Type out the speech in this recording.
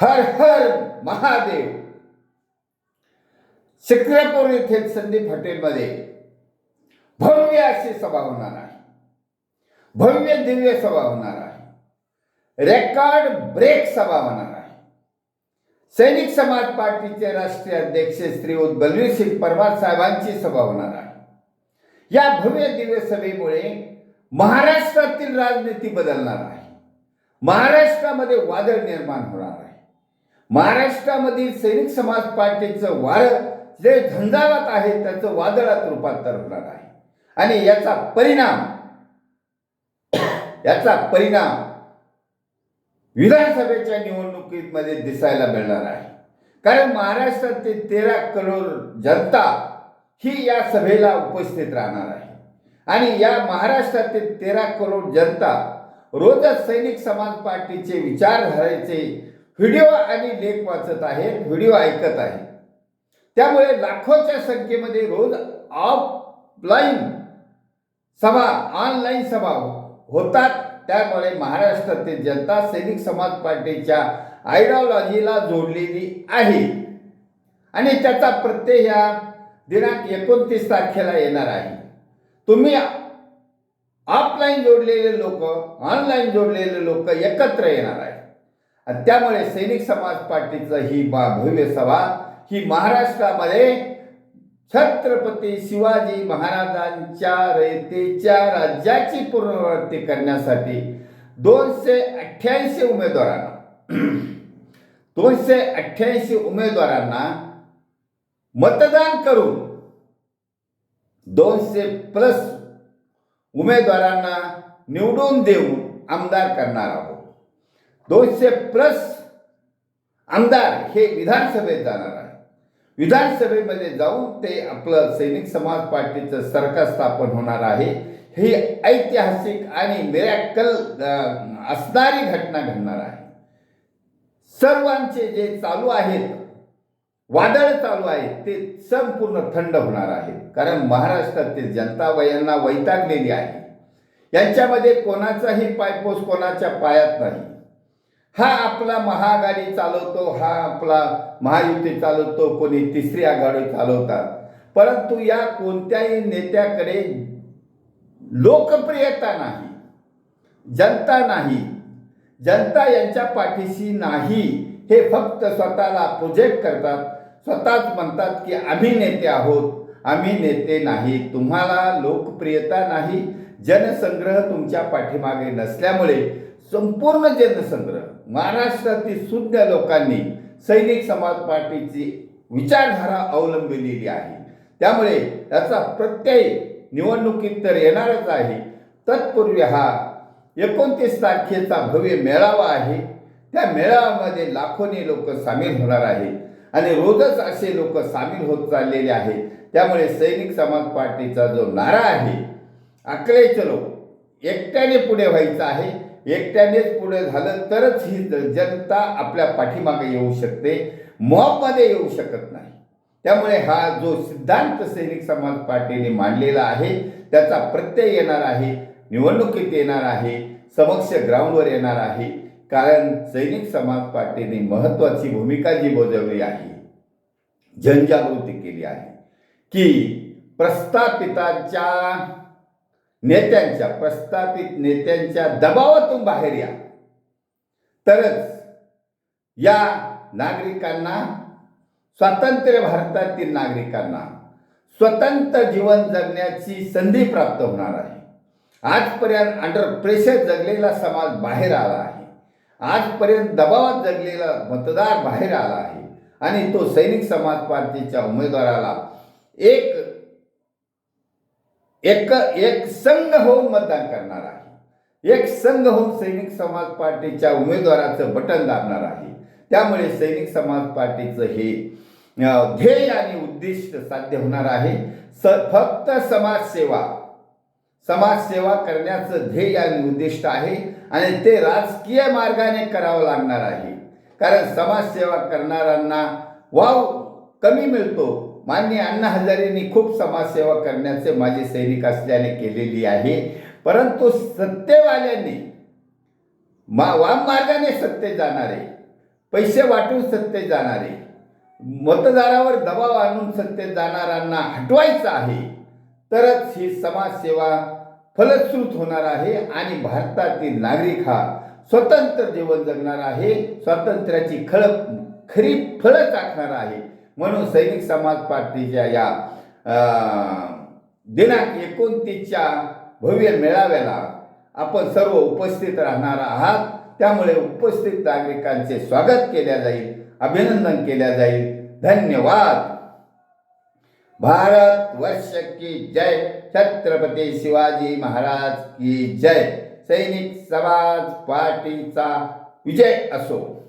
हर हर महादेव. शिक्रापूर येथील संदीप हॉटेलमध्ये भव्य अशी सभा होणार आहे. भव्य दिव्य सभा होणार आहे. रेकॉर्ड ब्रेक सभा होणार आहे. सैनिक समाज पार्टीचे राष्ट्रीय अध्यक्ष श्री बलवीर सिंग परमार साहेबांची सभा होणार आहे. या भव्य दिव्य सभेमुळे महाराष्ट्रातील राजनीती बदलणार आहे. महाराष्ट्रामध्ये वादळ निर्माण होणार आहे. महाराष्ट्रामधील सैनिक समाज पार्टीचं वारं जे झंझावात आहे त्याचं वादळात रूपांतर होणार आहे. आणि याचा परिणाम याचा परिणाम विधानसभेच्या निवडणुकीमध्ये दिसायला मिळणार आहे. कारण महाराष्ट्रातील तेरा करोड जनता ही या सभेला उपस्थित राहणार आहे. आणि या महाराष्ट्रातील तेरा करोड जनता रोजच सैनिक समाज पार्टीचे विचारधारेचे व्हिडिओ आणि लेख वाचत आहेत व्हिडिओ ऐकत आहेत. त्यामुळे लाखोच्या संख्येमध्ये रोज ऑफलाईन सभा ऑनलाईन सभा होतात. त्यामुळे महाराष्ट्रातील जनता सैनिक समाज पार्टीच्या आयडिओलॉजीला जोडलेली आहे. आणि त्याचा प्रत्यय ह्या दिनांक एकोणतीस तारखेला येणार आहे. तुम्ही ऑफलाईन जोडलेले लोक ऑनलाईन जोडलेले लोक एकत्र येणार आहे आणि त्यामुळे सैनिक समाज पार्टीचं ही भव्य सभा ही महाराष्ट्रामध्ये छत्रपती शिवाजी महाराजांच्या रयतेच्या राज्याची पुनरावृत्ती करण्यासाठी दोनशे अठ्ठ्याऐंशी उमेदवारांना दोनशे अठ्ठ्याऐंशी उमेदवारांना मतदान करून दोनशे प्लस उमेदवारांना निवडून देऊन आमदार करणार आहोत. दोनशे प्लस आमदार हे विधानसभेत जाणार आहे विधानसभेमध्ये जाऊन ते आपलं सैनिक समाज पार्टीचं सरकार स्थापन होणार आहे. ही ऐतिहासिक आणि मिरॅकल असणारी घटना घडणार आहे. सर्वांचे जे चालू आहेत वादळ चालू आहेत ते संपूर्ण थंड होणार आहेत. कारण महाराष्ट्रातील जनता यांना वैतागलेली आहे. यांच्यामध्ये कोणाचाही पायपोस कोणाच्या पायात नाही. हा आपला महाआघाडी चालवतो हा आपला महायुती चालवतो कोणी तिसरी आघाडी चालवतात. परंतु या कोणत्याही नेत्याकडे लोकप्रियता नाही जनता नाही जनता यांच्या पाठीशी नाही हे फक्त स्वतःला प्रोजेक्ट करतात. स्वतःच म्हणतात की आम्ही नेते आहोत आम्ही नेते नाही तुम्हाला लोकप्रियता नाही जनसंग्रह तुमच्या पाठीमागे नसल्यामुळे संपूर्ण जनसंग्रह. महाराष्ट्रातील शुद्ध लोकांनी सैनिक समाज पार्टीची विचारधारा अवलंबिलेली आहे. त्यामुळे याचा प्रत्यय निवडणुकीत तर येणारच आहे. तत्पूर्वी हा एकोणतीस तारखेचा भव्य मेळावा आहे. त्या मेळाव्यामध्ये लाखोनी लोक सामील होणार आहेत आणि रोजच असे लोक सामील होत चाललेले आहेत. त्यामुळे सैनिक समाज पार्टीचा जो नारा आहे आकडे चलो एकट्याने पुढे व्हायचं आहे. एकट्यानेच पुढे झालं तरच ही जनता आपल्या पाठीमागे येऊ शकते मॉबमध्ये येऊ शकत नाही. त्यामुळे हा जो सिद्धांत सैनिक समाज पार्टीने मांडलेला आहे त्याचा प्रत्यय येणार आहे निवडणुकीत येणार आहे समक्ष ग्राउंडवर येणार आहे कारण सैनिक समाज पार्टीने महत्त्वाची भूमिका जी बजावली आहे जनजागृती केली आहे की प्रस्थापितांच्या नेत्यांच्या प्रस्थापित नेत्यांच्या दबावातून बाहेर या. तरच या नागरिकांना स्वातंत्र्य भारतातील नागरिकांना स्वतंत्र जीवन जगण्याची संधी प्राप्त होणार आहे. आजपर्यंत अंडर प्रेशर जगलेला समाज बाहेर आला आहे. आजपर्यंत दबावात जगलेला मतदार बाहेर आला आहे. आणि तो सैनिक समाज पार्टीच्या उमेदवाराला एक एक एक संघ होऊन मतदान करणार आहे. एक संघ होऊन सैनिक समाज पार्टीच्या उमेदवाराचं बटन दाबणार आहे. त्यामुळे सैनिक समाज पार्टीचं हे ध्येय आणि उद्दिष्ट साध्य होणार आहे. स फक्त समाजसेवा समाजसेवा करण्याचं ध्येय आणि उद्दिष्ट आहे आणि ते राजकीय मार्गाने करावं लागणार आहे. कारण समाजसेवा करणाऱ्यांना वाव कमी मिळतो मान्य अण्णा हजारेंनी खूप समाजसेवा करण्याचे माझे सैनिक असल्याने केलेली आहे. परंतु सत्तेवाल्यांनी मा वाम मार्गाने सत्तेत जाणारे पैसे वाटून सत्तेत जाणारे मतदारावर दबाव आणून सत्तेत जाणाऱ्यांना हटवायचं आहे तरच ही समाजसेवा फलश्रुत होणार आहे आणि भारतातील नागरिक हा स्वतंत्र जीवन जगणार आहे स्वातंत्र्याची खळ खरी फळं चाखणार आहे. म्हणून सैनिक समाज पार्टीच्या या दिनांक एकोणतीसच्या भव्य मेळाव्याला आपण सर्व उपस्थित राहणार आहात. त्यामुळे उपस्थित नागरिकांचे स्वागत केल्या जाईल अभिनंदन केल्या जाईल. धन्यवाद. भारत वर्ष की जय. छत्रपती शिवाजी महाराज की जय. सैनिक समाज पार्टीचा विजय असो.